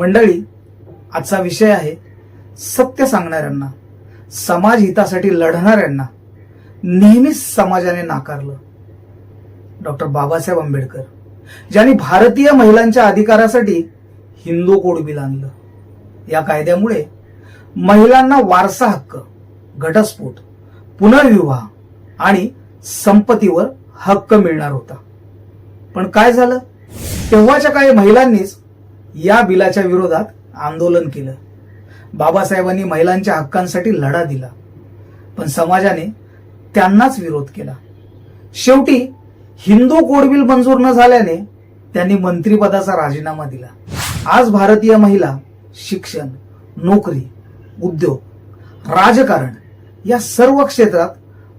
मंडळी आजचा विषय आहे सत्य सांगणाऱ्यांना समाज हितासाठी लढणाऱ्यांना नेहमीच समाजाने नाकारलं. डॉक्टर बाबासाहेब आंबेडकर ज्यांनी भारतीय महिलांच्या अधिकारासाठी हिंदू कोड बिल आणलं. या कायद्यामुळे महिलांना वारसा हक्क घटस्फोट पुनर्विवाह आणि संपत्तीवर हक्क मिळणार होता. पण काय झालं? तेव्हाच्या काही महिलांनीच या बिलाच्या विरोधात आंदोलन केलं. बाबासाहेबांनी महिलांच्या हक्कांसाठी लढा दिला. पण समाजाने त्यांनाच विरोध केला. शेवटी हिंदू कोड बिल मंजूर न झाल्याने त्यांनी मंत्रिपदाचा राजीनामा दिला. आज भारतीय महिला शिक्षण नोकरी उद्योग राजकारण या सर्व क्षेत्रात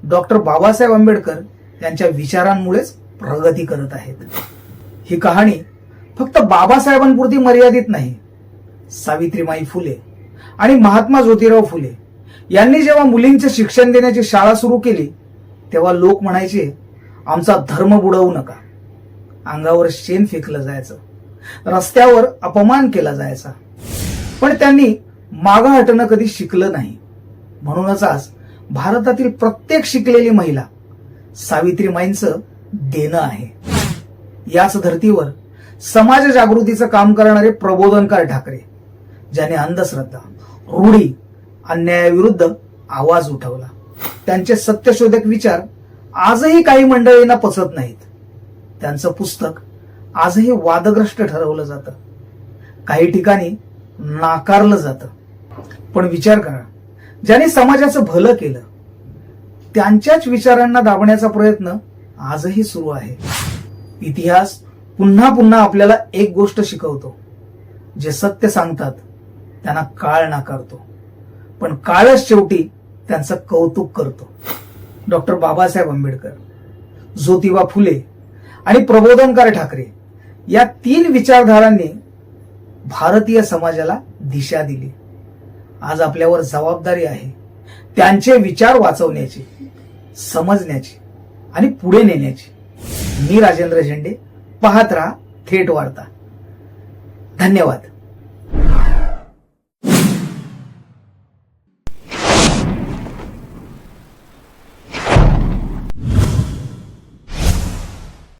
डॉक्टर बाबासाहेब आंबेडकर यांच्या विचारांमुळेच प्रगती करत आहेत. ही कहाणी फक्त बाबासाहेबांपुरती मर्यादित नाही. सावित्रीमाई फुले आणि महात्मा ज्योतिराव फुले यांनी जेव्हा मुलींचे शिक्षण देण्याची शाळा सुरू केली तेव्हा लोक म्हणायचे आमचा धर्म बुडवू नका. अंगावर शेण फेकलं जायचं. रस्त्यावर अपमान केला जायचा. पण त्यांनी मागं हटणं कधी शिकलं नाही. म्हणूनच आज भारतातील प्रत्येक शिकलेली महिला सावित्रीमाईंचं देणं आहे. याच धर्तीवर समाज जागृतीचं काम करणारे प्रबोधनकार ठाकरे ज्याने अंधश्रद्धा रूढी अन्यायाविरुद्ध आवाज उठवला. त्यांचे सत्यशोधक विचार आजही काही मंडळींना पचत नाहीत. त्यांचं पुस्तक आजही वादग्रस्त ठरवलं जातं. काही ठिकाणी नाकारलं जातं. पण विचार करा ज्यांनी समाजाचं भलं केलं त्यांच्याच विचारांना दाबण्याचा प्रयत्न आजही सुरू आहे. इतिहास पुन्हा पुन्हा आपल्याला एक गोष्ट शिकवतो. जे सत्य सांगतात त्यांना काळ नाकारतो. पण काळच शेवटी त्यांचं कौतुक करतो. डॉक्टर बाबासाहेब आंबेडकर ज्योतिबा फुले आणि प्रबोधनकार ठाकरे या तीन विचारधारांनी भारतीय समाजाला दिशा दिली. आज आपल्यावर जबाबदारी आहे त्यांचे विचार वाचवण्याची समजण्याची आणि पुढे नेण्याची. मी राजेंद्र झेंडे पाहत राहा थेट वार्ता धन्यवाद.